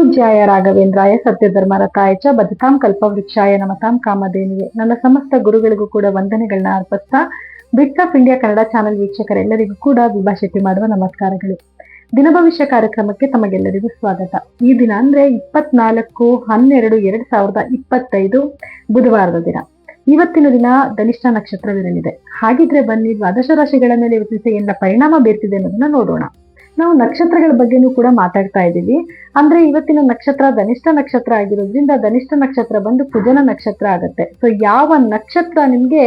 ಪೂಜ್ಯಾಯ ರಾಘವೇಂದ್ರಾಯ ಸತ್ಯಧರ್ಮರತಾಯ ಚ ಬದುಕಾಂ ಕಲ್ಪವೃಕ್ಷಾಯ ನಮತಾಂ ಕಾಮಧೇನಿಗೆ ನನ್ನ ಸಮಸ್ತ ಗುರುಗಳಿಗೂ ಕೂಡ ವಂದನೆಗಳನ್ನ ಅರ್ಪಿಸ್ತಾ bits of India Kannada channel ವೀಕ್ಷಕರೆಲ್ಲರಿಗೂ ಕೂಡ ವಿಭಾ ಶೆಟ್ಟಿ ಮಾಡುವ ನಮಸ್ಕಾರಗಳು. ದಿನಭವಿಷ್ಯ ಕಾರ್ಯಕ್ರಮಕ್ಕೆ ತಮಗೆಲ್ಲರಿಗೂ ಸ್ವಾಗತ. ಈ ದಿನ ಅಂದ್ರೆ ಇಪ್ಪತ್ನಾಲ್ಕು ಹನ್ನೆರಡು ಎರಡ್ ಸಾವಿರದ ಇಪ್ಪತ್ತೈದು ಬುಧವಾರದ ದಿನ. ಇವತ್ತಿನ ದಿನ ಧನಿಷ್ಠ ನಕ್ಷತ್ರವಿರಲಿದೆ. ಹಾಗಿದ್ರೆ ಬನ್ನಿ ದ್ವಾದಶ ರಾಶಿಗಳ ಮೇಲೆ ಇವತ್ತಿನ ಪರಿಣಾಮ ಬೀರ್ತಿದೆ ಅನ್ನೋದನ್ನ ನೋಡೋಣ. ನಾವು ನಕ್ಷತ್ರಗಳ ಬಗ್ಗೆನೂ ಕೂಡ ಮಾತಾಡ್ತಾ ಇದ್ದೀವಿ. ಅಂದ್ರೆ ಇವತ್ತಿನ ನಕ್ಷತ್ರ ಧನಿಷ್ಠ ನಕ್ಷತ್ರ ಆಗಿರೋದ್ರಿಂದ ಧನಿಷ್ಠ ನಕ್ಷತ್ರ ಬಂದು ಕುಜನ ನಕ್ಷತ್ರ ಆಗತ್ತೆ. ಸೊ ಯಾವ ನಕ್ಷತ್ರ ನಿಮ್ಗೆ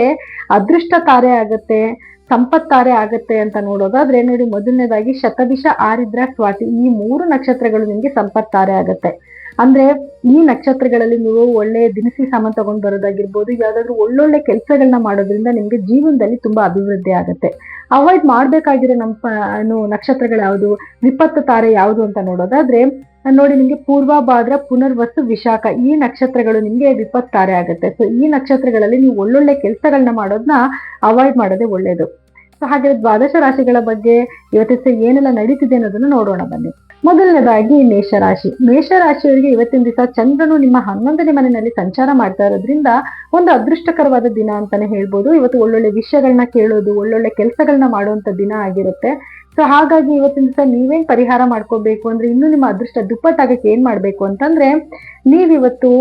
ಅದೃಷ್ಟ ತಾರೆ ಆಗತ್ತೆ ಸಂಪತ್ತಾರೆ ಆಗತ್ತೆ ಅಂತ ನೋಡೋದಾದ್ರೆ ನೋಡಿ ಮೊದಲನೇದಾಗಿ ಶತಭಿಷ ಆರಿದ್ರ, ಸ್ವಾತಿ ಈ ಮೂರು ನಕ್ಷತ್ರಗಳು ನಿಮ್ಗೆ ಸಂಪತ್ತಾರೆ ಆಗತ್ತೆ. ಅಂದ್ರೆ ಈ ನಕ್ಷತ್ರಗಳಲ್ಲಿ ನೀವು ಒಳ್ಳೆ ದಿನಸಿ ಸಾಮಾನು ತಗೊಂಡ್ ಬರೋದಾಗಿರ್ಬೋದು, ಯಾವ್ದಾದ್ರು ಒಳ್ಳೊಳ್ಳೆ ಕೆಲಸಗಳನ್ನ ಮಾಡೋದ್ರಿಂದ ನಿಮ್ಗೆ ಜೀವನದಲ್ಲಿ ತುಂಬಾ ಅಭಿವೃದ್ಧಿ ಆಗುತ್ತೆ. ಅವಾಯ್ಡ್ ಮಾಡ್ಬೇಕಾಗಿರೋ ನಮ್ಮ ಏನು ನಕ್ಷತ್ರಗಳು ಯಾವುದು, ವಿಪತ್ತು ತಾರೆ ಯಾವುದು ಅಂತ ನೋಡೋದಾದ್ರೆ, ನೋಡಿ ನಿಮ್ಗೆ ಪೂರ್ವ ಪುನರ್ವಸ್ತು ಪುನರ್ವಸು ವಿಶಾಖ ಈ ನಕ್ಷತ್ರಗಳು ನಿಮ್ಗೆ ವಿಪತ್ತು ತಾರೆ ಆಗುತ್ತೆ. ಸೊ ಈ ನಕ್ಷತ್ರಗಳಲ್ಲಿ ನೀವು ಒಳ್ಳೊಳ್ಳೆ ಕೆಲಸಗಳನ್ನ ಮಾಡೋದನ್ನ ಅವಾಯ್ಡ್ ಮಾಡೋದೇ ಒಳ್ಳೇದು. ಸೊ ಹಾಗೆ ದ್ವಾದಶ ರಾಶಿಗಳ ಬಗ್ಗೆ ಇವತ್ತಿನ ದಿವಸ ಏನೆಲ್ಲ ನಡೀತಿದೆ ಅನ್ನೋದನ್ನ ನೋಡೋಣ ಬನ್ನಿ. ಮೊದಲನೇದಾಗಿ ಮೇಷರಾಶಿ. ಮೇಷರಾಶಿಯವರಿಗೆ ಇವತ್ತಿನ ದಿವಸ ಚಂದ್ರನು ನಿಮ್ಮ ಹನ್ನೊಂದನೇ ಮನೆಯಲ್ಲಿ ಸಂಚಾರ ಮಾಡ್ತಾ ಇರೋದ್ರಿಂದ ಒಂದು ಅದೃಷ್ಟಕರವಾದ ದಿನ ಅಂತಾನೆ ಹೇಳ್ಬೋದು. ಇವತ್ತು ಒಳ್ಳೊಳ್ಳೆ ವಿಷಯಗಳನ್ನ ಕೇಳೋದು, ಒಳ್ಳೊಳ್ಳೆ ಕೆಲಸಗಳನ್ನ ಮಾಡುವಂತ ದಿನ ಆಗಿರುತ್ತೆ. ಸೊ ಹಾಗಾಗಿ ಇವತ್ತಿನ ದಿವಸ ನೀವೇನ್ ಪರಿಹಾರ ಮಾಡ್ಕೋಬೇಕು ಅಂದ್ರೆ ಇನ್ನು ನಿಮ್ಮ ಅದೃಷ್ಟ ದುಪ್ಪಟ್ಟಾಗಕ್ಕೆ ಏನ್ ಮಾಡ್ಬೇಕು ಅಂತಂದ್ರೆ ನೀವಿವತ್ತು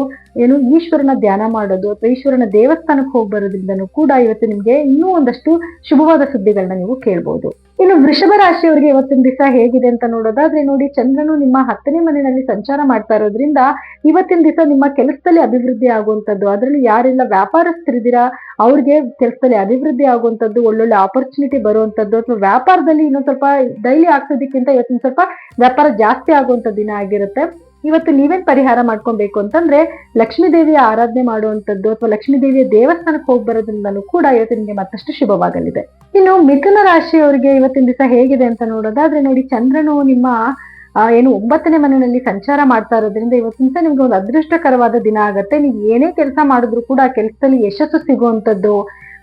ಏನು ಈಶ್ವರನ ಧ್ಯಾನ ಮಾಡೋದು ಅಥವಾ ಈಶ್ವರನ ದೇವಸ್ಥಾನಕ್ಕೆ ಹೋಗಿ ಬರೋದ್ರಿಂದನೂ ಕೂಡ ಇವತ್ತು ನಿಮ್ಗೆ ಇನ್ನೂ ಒಂದಷ್ಟು ಶುಭವಾದ ಸುದ್ದಿಗಳನ್ನ ನೀವು ಕೇಳ್ಬೋದು. ಇನ್ನು ವೃಷಭ ರಾಶಿಯವರಿಗೆ ಇವತ್ತಿನ ದಿವಸ ಹೇಗಿದೆ ಅಂತ ನೋಡೋದಾದ್ರೆ ನೋಡಿ, ಚಂದ್ರನು ನಿಮ್ಮ ಹತ್ತನೇ ಮನೆಯಲ್ಲಿ ಸಂಚಾರ ಮಾಡ್ತಾ ಇರೋದ್ರಿಂದ ಇವತ್ತಿನ ದಿವಸ ನಿಮ್ಮ ಕೆಲಸದಲ್ಲಿ ಅಭಿವೃದ್ಧಿ ಆಗುವಂತದ್ದು ಅದರಲ್ಲಿ ಯಾರೆಲ್ಲ ವ್ಯಾಪಾರಸ್ಥರಿದ್ದೀರಾ, ಅವ್ರಿಗೆ ಕೆಲಸದಲ್ಲಿ ಅಭಿವೃದ್ಧಿ ಆಗುವಂತದ್ದು ಒಳ್ಳೊಳ್ಳೆ ಆಪರ್ಚುನಿಟಿ ಬರುವಂಥದ್ದು ಅಥವಾ ವ್ಯಾಪಾರದಲ್ಲಿ ಇನ್ನೊಂದು ಸ್ವಲ್ಪ ಡೈಲಿ ಆಗ್ತದಕ್ಕಿಂತ ಇವತ್ತಿನ ಸ್ವಲ್ಪ ವ್ಯಾಪಾರ ಜಾಸ್ತಿ ಆಗುವಂತ ದಿನ ಆಗಿರುತ್ತೆ. ಇವತ್ತು ನೀವೇನ್ ಪರಿಹಾರ ಮಾಡ್ಕೊಬೇಕು ಅಂತಂದ್ರೆ ಲಕ್ಷ್ಮೀ ದೇವಿಯ ಆರಾಧನೆ ಮಾಡುವಂಥದ್ದು ಅಥವಾ ಲಕ್ಷ್ಮೀ ದೇವಿಯ ದೇವಸ್ಥಾನಕ್ಕೆ ಹೋಗಿ ಬರೋದ್ರಿಂದಲೂ ಕೂಡ ಇವತ್ತು ನಿಮಗೆ ಮತ್ತಷ್ಟು ಶುಭವಾಗಲಿದೆ. ಇನ್ನು ಮಿಥುನ ರಾಶಿಯವರಿಗೆ ಇವತ್ತಿನ ದಿವಸ ಹೇಗಿದೆ ಅಂತ ನೋಡೋದಾದ್ರೆ ನೋಡಿ ಚಂದ್ರನು ನಿಮ್ಮ ಏನು ಒಂಬತ್ತನೇ ಮನೆಯಲ್ಲಿ ಸಂಚಾರ ಮಾಡ್ತಾ ಇರೋದ್ರಿಂದ ಇವತ್ತಿನ ನಿಮ್ಗೆ ಒಂದು ಅದೃಷ್ಟಕರವಾದ ದಿನ ಆಗತ್ತೆ. ನೀವು ಏನೇ ಕೆಲಸ ಮಾಡಿದ್ರು ಕೂಡ ಆ ಕೆಲಸದಲ್ಲಿ ಯಶಸ್ಸು ಸಿಗುವಂತದ್ದು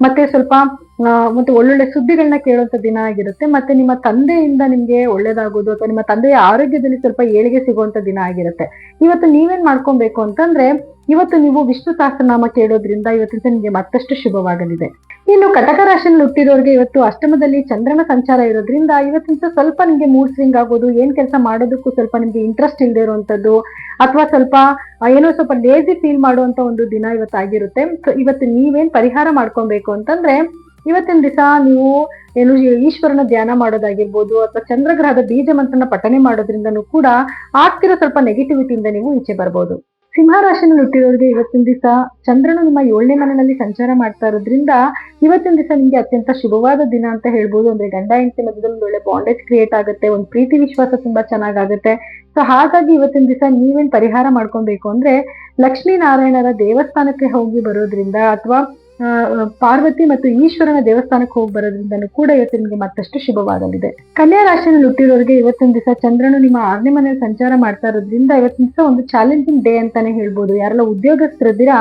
ಮತ್ತೆ ಸ್ವಲ್ಪ ಮತ್ತೆ ಒಳ್ಳೊಳ್ಳೆ ಸುದ್ದಿಗಳನ್ನ ಕೇಳುವಂತ ದಿನ ಆಗಿರುತ್ತೆ. ಮತ್ತೆ ನಿಮ್ಮ ತಂದೆಯಿಂದ ನಿಮ್ಗೆ ಒಳ್ಳೇದಾಗೋದು ಅಥವಾ ನಿಮ್ಮ ತಂದೆಯ ಆರೋಗ್ಯದಲ್ಲಿ ಸ್ವಲ್ಪ ಏಳಿಗೆ ಸಿಗುವಂತ ದಿನ ಆಗಿರುತ್ತೆ. ಇವತ್ತು ನೀವೇನ್ ಮಾಡ್ಕೊಬೇಕು ಅಂತಂದ್ರೆ, ಇವತ್ತು ನೀವು ವಿಷ್ಣು ಸಹಸ್ರನಾಮ ಕೇಳೋದ್ರಿಂದ ಇವತ್ತಿನ ನಿಮಗೆ ನಿಮ್ಗೆ ಮತ್ತಷ್ಟು ಶುಭವಾಗಲಿದೆ. ಇನ್ನು ಕಟಕ ರಾಶಿನಲ್ಲಿ ಹುಟ್ಟಿರೋರಿಗೆ ಇವತ್ತು ಅಷ್ಟಮದಲ್ಲಿ ಚಂದ್ರನ ಸಂಚಾರ ಇರೋದ್ರಿಂದ ಇವತ್ತಿನ ಸ್ವಲ್ಪ ನಿಮ್ಗೆ ಮೂಡ್ ಸ್ವಿಂಗ್ ಆಗೋದು, ಏನ್ ಕೆಲಸ ಮಾಡೋದಕ್ಕೂ ಸ್ವಲ್ಪ ನಿಮ್ಗೆ ಇಂಟ್ರೆಸ್ಟ್ ಇಲ್ಲದೆ ಇರುವಂತದ್ದು, ಅಥವಾ ಸ್ವಲ್ಪ ಏನೋ ಸ್ವಲ್ಪ ಲೇಜಿ ಫೀಲ್ ಮಾಡುವಂತ ಒಂದು ದಿನ ಇವತ್ತಾಗಿರುತ್ತೆ ಸೊ ಇವತ್ತು ನೀವೇನ್ ಪರಿಹಾರ ಮಾಡ್ಕೊಬೇಕು ಅಂತಂದ್ರೆ, ಇವತ್ತಿನ ದಿವಸ ನೀವು ಏನು ಈಶ್ವರನ ಧ್ಯಾನ ಮಾಡೋದಾಗಿರ್ಬೋದು, ಅಥವಾ ಚಂದ್ರಗ್ರಹದ ಬೀಜ ಮಂತ್ರನ ಪಠನೆ ಮಾಡೋದ್ರಿಂದನೂ ಕೂಡ ಆಗ್ತಿರೋ ಸ್ವಲ್ಪ ನೆಗೆಟಿವಿಟಿಯಿಂದ ನೀವು ಈಚೆ ಬರ್ಬೋದು. ಸಿಂಹ ರಾಶಿನಲ್ಲಿ ಹುಟ್ಟಿರೋರಿಗೆ ಇವತ್ತಿನ ದಿವಸ ಚಂದ್ರನು ನಿಮ್ಮ ಏಳನೇ ಮನೆಯಲ್ಲಿ ಸಂಚಾರ ಮಾಡ್ತಾ ಇರೋದ್ರಿಂದ ಇವತ್ತಿನ ದಿವಸ ನಿಮ್ಗೆ ಅತ್ಯಂತ ಶುಭವಾದ ದಿನ ಅಂತ ಹೇಳ್ಬೋದು. ಅಂದ್ರೆ ಗಂಡ, ಹೆಂಡತಿ ಮಧ್ಯದಲ್ಲಿ ಒಳ್ಳೆ ಬಾಂಡೇಜ್ ಕ್ರಿಯೇಟ್ ಆಗುತ್ತೆ. ಒಂದು ಪ್ರೀತಿ ವಿಶ್ವಾಸ ತುಂಬಾ ಚೆನ್ನಾಗಾಗುತ್ತೆ. ಸೊ ಹಾಗಾಗಿ ಇವತ್ತಿನ ದಿವಸ ನೀವೇನ್ ಪರಿಹಾರ ಮಾಡ್ಕೊಬೇಕು ಅಂದ್ರೆ ಲಕ್ಷ್ಮೀ ನಾರಾಯಣರ ದೇವಸ್ಥಾನಕ್ಕೆ ಹೋಗಿ ಬರೋದ್ರಿಂದ ಅಥವಾ ಪಾರ್ವತಿ ಮತ್ತು ಈಶ್ವರನ ದೇವಸ್ಥಾನಕ್ಕೆ ಹೋಗಿ ಬರೋದ್ರಿಂದ ಕೂಡ ಇವತ್ತು ನಿಮಗೆ ಮತ್ತಷ್ಟು ಶುಭವಾಗಲಿದೆ. ಕನ್ಯಾ ರಾಶಿಯಲ್ಲಿ ಹುಟ್ಟಿರೋರಿಗೆ ಇವತ್ತಿನ ದಿವಸ ಚಂದ್ರನು ನಿಮ್ಮ ಆರನೇ ಮನೆಯಲ್ಲಿ ಸಂಚಾರ ಮಾಡ್ತಾ ಇರೋದ್ರಿಂದ ಇವತ್ತಿನ ದಿವಸ ಒಂದು ಚಾಲೆಂಜಿಂಗ್ ಡೇ ಅಂತಾನೆ ಹೇಳ್ಬೋದು. ಯಾರೆಲ್ಲ ಉದ್ಯೋಗಸ್ಥರಿದ್ದೀರಾ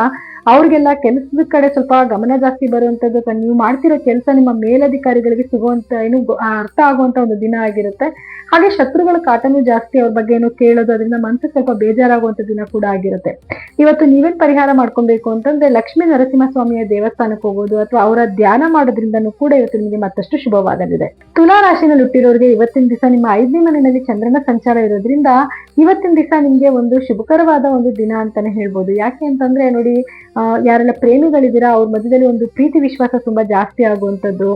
ಅವ್ರಿಗೆಲ್ಲ ಕೆಲಸದ ಕಡೆ ಸ್ವಲ್ಪ ಗಮನ ಜಾಸ್ತಿ ಬರುವಂತದ್ದು ನೀವು ಮಾಡ್ತಿರೋ ಕೆಲಸ ನಿಮ್ಮ ಮೇಲಧಿಕಾರಿಗಳಿಗೆ ಸಿಗುವಂತ ಏನು ಅರ್ಥ ಆಗುವಂತ ಒಂದು ದಿನ ಆಗಿರುತ್ತೆ. ಹಾಗೆ ಶತ್ರುಗಳ ಕಾಟನೂ ಜಾಸ್ತಿ ಅವ್ರ ಬಗ್ಗೆ ಏನು ಕೇಳೋದು, ಅದರಿಂದ ಮನಸ್ಸು ಸ್ವಲ್ಪ ಬೇಜಾರಾಗುವಂತ ದಿನ ಕೂಡ ಆಗಿರುತ್ತೆ. ಇವತ್ತು ನೀವೇನ್ ಪರಿಹಾರ ಮಾಡ್ಕೊಬೇಕು ಅಂತಂದ್ರೆ ಲಕ್ಷ್ಮೀ ನರಸಿಂಹಸ್ವಾಮಿಯ ದೇವಸ್ಥಾನಕ್ಕೆ ಹೋಗೋದು ಅಥವಾ ಅವರ ಧ್ಯಾನ ಮಾಡೋದ್ರಿಂದನೂ ಕೂಡ ಇವತ್ತು ನಿಮಗೆ ಮತ್ತಷ್ಟು ಶುಭವಾಗಲಿದೆ. ತುಲಾ ರಾಶಿನಲ್ಲಿ ಹುಟ್ಟಿರೋರಿಗೆ ಇವತ್ತಿನ ದಿವಸ ನಿಮ್ಮ ಐದನೇ ಮನೆಯಲ್ಲಿ ಚಂದ್ರನ ಸಂಚಾರ ಇರೋದ್ರಿಂದ ಇವತ್ತಿನ ದಿವಸ ನಿಮ್ಗೆ ಒಂದು ಶುಭಕರವಾದ ಒಂದು ದಿನ ಅಂತಾನೆ ಹೇಳ್ಬೋದು. ಯಾಕೆ ಅಂತಂದ್ರೆ ನೋಡಿ ಯಾರೆಲ್ಲ ಪ್ರೇಮಿಗಳಿದ್ದೀರಾ, ಅವ್ರ ಮಧ್ಯದಲ್ಲಿ ಒಂದು ಪ್ರೀತಿ ವಿಶ್ವಾಸ ತುಂಬಾ ಜಾಸ್ತಿ ಆಗುವಂಥದ್ದು,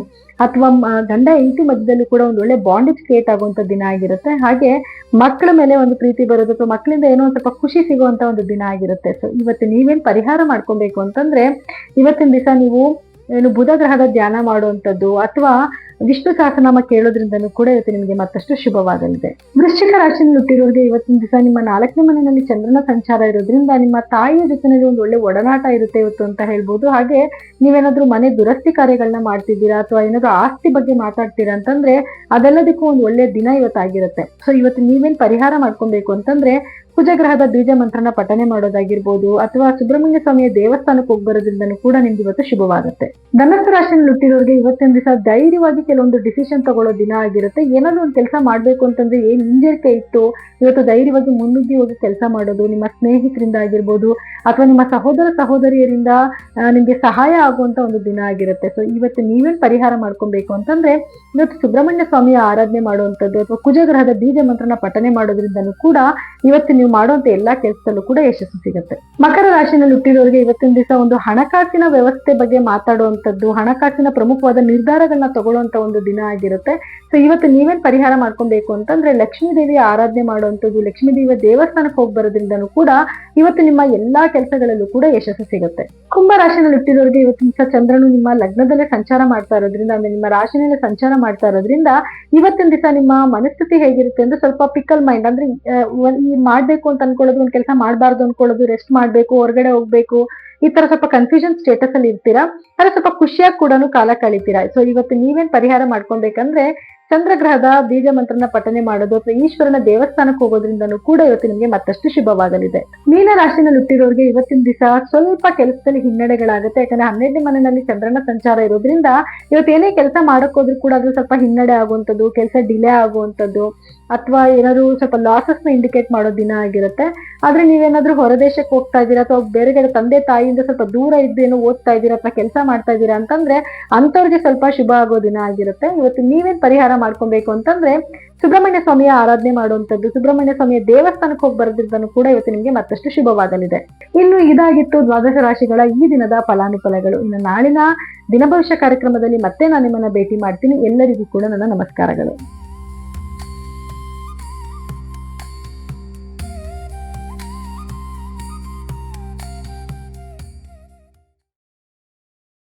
ಅಥವಾ ಗಂಡ ಹೆಂಡತಿ ಮಧ್ಯದಲ್ಲಿ ಕೂಡ ಒಂದು ಒಳ್ಳೆ ಬಾಂಡೇಜ್ ಕ್ರಿಯೇಟ್ ಆಗುವಂತ ದಿನ ಆಗಿರುತ್ತೆ. ಹಾಗೆ ಮಕ್ಕಳ ಮೇಲೆ ಒಂದು ಪ್ರೀತಿ ಬರೋದು, ಅಥವಾ ಮಕ್ಕಳಿಂದ ಏನೋ ಒಂದು ಸ್ವಲ್ಪ ಖುಷಿ ಸಿಗುವಂತ ಒಂದು ದಿನ ಆಗಿರುತ್ತೆ. ಸೊ ಇವತ್ತು ನೀವೇನ್ ಪರಿಹಾರ ಮಾಡ್ಕೊಬೇಕು ಅಂತಂದ್ರೆ, ಇವತ್ತಿನ ದಿವಸ ನೀವು ಏನು ಬುಧ ಗ್ರಹದ ಧ್ಯಾನ ಮಾಡುವಂಥದ್ದು, ಅಥವಾ ವಿಷ್ಣು ಸಹಸ್ರನಾಮ ಕೇಳೋದ್ರಿಂದನೂ ಕೂಡ ಇವತ್ತು ನಿಮಗೆ ಮತ್ತಷ್ಟು ಶುಭವಾಗಲಿದೆ. ವೃಶ್ಚಿಕ ರಾಶಿಯಲ್ಲಿ ಹುಟ್ಟಿರೋರಿಗೆ ಇವತ್ತಿನ ದಿವಸ ನಿಮ್ಮ ನಾಲ್ಕನೇ ಮನೆಯಲ್ಲಿ ಚಂದ್ರನ ಸಂಚಾರ ಇರೋದ್ರಿಂದ ನಿಮ್ಮ ತಾಯಿಯ ಜೊತೆನಲ್ಲಿ ಒಂದು ಒಳ್ಳೆ ಒಡನಾಟ ಇರುತ್ತೆ ಇವತ್ತು ಅಂತ ಹೇಳ್ಬೋದು. ಹಾಗೆ ನೀವೇನಾದ್ರೂ ಮನೆ ದುರಸ್ತಿ ಕಾರ್ಯಗಳನ್ನ ಮಾಡ್ತಿದ್ದೀರಾ ಅಥವಾ ಏನಾದ್ರೂ ಆಸ್ತಿ ಬಗ್ಗೆ ಮಾತಾಡ್ತೀರಾ ಅಂತಂದ್ರೆ ಅದೆಲ್ಲದಕ್ಕೂ ಒಂದು ಒಳ್ಳೆ ದಿನ ಇವತ್ತಾಗಿರುತ್ತೆ ಸೊ ಇವತ್ತು ನೀವೇನ್ ಪರಿಹಾರ ಮಾಡ್ಕೊಬೇಕು ಅಂತಂದ್ರೆ ಕುಜಗ್ರಹದ ಬೀಜ ಮಂತ್ರನ ಪಠನೆ ಮಾಡೋದಾಗಿರ್ಬೋದು ಅಥವಾ ಸುಬ್ರಹ್ಮಣ್ಯ ಸ್ವಾಮಿಯ ದೇವಸ್ಥಾನಕ್ಕೆ ಹೋಗಿ ಬರೋದ್ರಿಂದನೂ ಕೂಡ ನಿಮ್ಗೆ ಇವತ್ತು ಶುಭವಾಗುತ್ತೆ. ಧನಸ್ಸು ರಾಶಿಯಲ್ಲಿ ಹುಟ್ಟಿರೋರಿಗೆ ಇವತ್ತಿನ ದಿವಸ ಧೈರ್ಯವಾಗಿ ಕೆಲವೊಂದು ಡಿಸಿಷನ್ ತಗೊಳ್ಳೋ ದಿನ ಆಗಿರುತ್ತೆ. ಏನಾದ್ರು ಒಂದು ಕೆಲಸ ಮಾಡ್ಬೇಕು ಅಂತಂದ್ರೆ ಏನ್ ಹಿಂಜರಿಕೆ ಇತ್ತು ಇವತ್ತು ಧೈರ್ಯವಾಗಿ ಮುನ್ನುಗ್ಗಿ ಹೋಗಿ ಕೆಲಸ ಮಾಡೋದು, ನಿಮ್ಮ ಸ್ನೇಹಿತರಿಂದ ಆಗಿರ್ಬೋದು ಅಥವಾ ನಿಮ್ಮ ಸಹೋದರ ಸಹೋದರಿಯರಿಂದ ನಿಮಗೆ ಸಹಾಯ ಆಗುವಂತ ಒಂದು ದಿನ ಆಗಿರುತ್ತೆ. ಸೊ ಇವತ್ತು ನೀವೇನ್ ಪರಿಹಾರ ಮಾಡ್ಕೊಬೇಕು ಅಂತಂದ್ರೆ, ಇವತ್ತು ಸುಬ್ರಹ್ಮಣ್ಯ ಸ್ವಾಮಿಯ ಆರಾಧನೆ ಮಾಡುವಂಥದ್ದು ಅಥವಾ ಕುಜಗ್ರಹದ ಬೀಜ ಮಂತ್ರನ ಪಠನೆ ಮಾಡೋದ್ರಿಂದನೂ ಕೂಡ ಇವತ್ತು ನೀವು ಮಾಡುವಂತ ಎಲ್ಲಾ ಕೆಲಸದಲ್ಲೂ ಕೂಡ ಯಶಸ್ಸು ಸಿಗುತ್ತೆ. ಮಕರ ರಾಶಿನಲ್ಲಿ ಹುಟ್ಟಿರೋರಿಗೆ ಇವತ್ತಿನ ದಿವಸ ಒಂದು ಹಣಕಾಸಿನ ವ್ಯವಸ್ಥೆ ಬಗ್ಗೆ ಮಾತಾಡುವಂಥದ್ದು, ಹಣಕಾಸಿನ ಪ್ರಮುಖವಾದ ನಿರ್ಧಾರಗಳನ್ನ ತಗೊಳ್ಳುವಂತ ಒಂದು ದಿನ ಆಗಿರುತ್ತೆ. ಸೊ ಇವತ್ತು ನೀವೇನ್ ಪರಿಹಾರ ಮಾಡ್ಕೊಬೇಕು ಅಂತಂದ್ರೆ ಲಕ್ಷ್ಮೀ ದೇವಿ ಆರಾಧನೆ ಮಾಡುವಂಥದ್ದು, ಲಕ್ಷ್ಮೀ ದೇವಿಯ ದೇವಸ್ಥಾನಕ್ಕೆ ಹೋಗಿ ಬರೋದ್ರಿಂದನೂ ಕೂಡ ಇವತ್ತು ನಿಮ್ಮ ಎಲ್ಲಾ ಕೆಲಸಗಳಲ್ಲೂ ಕೂಡ ಯಶಸ್ಸು ಸಿಗುತ್ತೆ. ಕುಂಭ ರಾಶಿನಲ್ಲಿ ಹುಟ್ಟಿದವರಿಗೆ ಇವತ್ತು ಚಂದ್ರನು ನಿಮ್ಮ ಲಗ್ನದಲ್ಲೇ ಸಂಚಾರ ಮಾಡ್ತಾ ಇರೋದ್ರಿಂದ ಅಂದ್ರೆ ನಿಮ್ಮ ರಾಶಿನಲ್ಲೇ ಸಂಚಾರ ಮಾಡ್ತಾ ಇರೋದ್ರಿಂದ ಇವತ್ತಿನ ದಿವಸ ನಿಮ್ಮ ಮನಸ್ಥಿತಿ ಹೇಗಿರುತ್ತೆ ಅಂದ್ರೆ ಸ್ವಲ್ಪ ಪಿಕಲ್ ಮೈಂಡ್ ಅಂದ್ರೆ ಈ ಮಾಡ್ಬೇಕು ಅಂತ ಅನ್ಕೊಳ್ಳೋದು, ಒಂದ್ ಕೆಲಸ ಮಾಡಬಾರ್ದು ಅನ್ಕೊಳ್ಳೋದು ರೆಸ್ಟ್ ಮಾಡ್ಬೇಕು, ಹೊರಗಡೆ ಹೋಗ್ಬೇಕು ಈ ತರ ಸ್ವಲ್ಪ ಕನ್ಫ್ಯೂಷನ್ ಸ್ಟೇಟಸ್ ಅಲ್ಲಿ ಇರ್ತೀರಾ? ಆದ್ರೆ ಸ್ವಲ್ಪ ಖುಷಿಯಾಗಿ ಕೂಡ ಕಾಲ ಕಳಿತೀರಾ? ಸೊ ಇವತ್ತು ನೀವೇನ್ ಪರಿಹಾರ ಮಾಡ್ಕೊಬೇಕಂದ್ರೆ ಚಂದ್ರಗ್ರಹದ ಬೀಜ ಮಂತ್ರನ ಪಠನೆ ಮಾಡೋದು ಅಥವಾ ಈಶ್ವರನ ದೇವಸ್ಥಾನಕ್ಕೆ ಹೋಗೋದ್ರಿಂದನೂ ಕೂಡ ಇವತ್ತು ನಿಮಗೆ ಮತ್ತಷ್ಟು ಶುಭವಾಗಲಿದೆ. ಮೀನ ರಾಶಿನಲ್ಲಿ ಹುಟ್ಟಿರೋರಿಗೆ ಇವತ್ತಿನ ದಿವಸ ಸ್ವಲ್ಪ ಕೆಲಸದಲ್ಲಿ ಹಿನ್ನಡೆಗಳಾಗುತ್ತೆ. ಯಾಕಂದ್ರೆ ಹನ್ನೆರಡನೇ ಮನೆಯಲ್ಲಿ ಚಂದ್ರನ ಸಂಚಾರ ಇರೋದ್ರಿಂದ ಇವತ್ತು ಏನೇ ಕೆಲಸ ಮಾಡಕ್ ಹೋದ್ರೂ ಕೂಡ ಅದು ಸ್ವಲ್ಪ ಹಿನ್ನಡೆ ಆಗುವಂಥದ್ದು, ಕೆಲಸ ಡಿಲೇ ಆಗುವಂಥದ್ದು ಅಥವಾ ಏನಾದ್ರು ಸ್ವಲ್ಪ ಲಾಸಸ್ನ ಇಂಡಿಕೇಟ್ ಮಾಡೋ ದಿನ ಆಗಿರುತ್ತೆ. ಆದ್ರೆ ನೀವೇನಾದ್ರೂ ಹೊರದೇಶಕ್ಕೆ ಹೋಗ್ತಾ ಇದ್ದೀರಾ ಅಥವಾ ಬೇರೆ ಕಡೆ ತಂದೆ ತಾಯಿಯಿಂದ ಸ್ವಲ್ಪ ದೂರ ಇದ್ದು ಓದ್ತಾ ಇದ್ದೀರಾ ಅಥವಾ ಕೆಲಸ ಮಾಡ್ತಾ ಇದ್ದೀರಾ ಅಂತಂದ್ರೆ ಅಂತವ್ರಿಗೆ ಸ್ವಲ್ಪ ಶುಭ ಆಗೋ ದಿನ ಆಗಿರುತ್ತೆ. ಇವತ್ತು ನೀವೇನ್ ಪರಿಹಾರ ಮಾಡ್ಕೊಬೇಕು ಅಂತಂದ್ರೆ ಸುಬ್ರಹ್ಮಣ್ಯ ಸ್ವಾಮಿಯ ಆರಾಧನೆ ಮಾಡುವಂಥದ್ದು, ಸುಬ್ರಹ್ಮಣ್ಯ ಸ್ವಾಮಿಯ ದೇವಸ್ಥಾನಕ್ಕೆ ಹೋಗಿ ಬರೆದಿದ್ದನ್ನು ಕೂಡ ಇವತ್ತು ನಿಮಗೆ ಮತ್ತಷ್ಟು ಶುಭವಾಗಲಿದೆ. ಇನ್ನು ಇದಾಗಿತ್ತು ದ್ವಾದಶ ರಾಶಿಗಳ ಈ ದಿನದ ಫಲಾನುಫಲಗಳು. ಇನ್ನು ನಾಳಿನ ದಿನಭವಿಷ್ಯ ಕಾರ್ಯಕ್ರಮದಲ್ಲಿ ಮತ್ತೆ ನಾನು ನಿಮ್ಮನ್ನ ಭೇಟಿ ಮಾಡ್ತೀನಿ. ಎಲ್ಲರಿಗೂ ಕೂಡ ನನ್ನ ನಮಸ್ಕಾರಗಳು.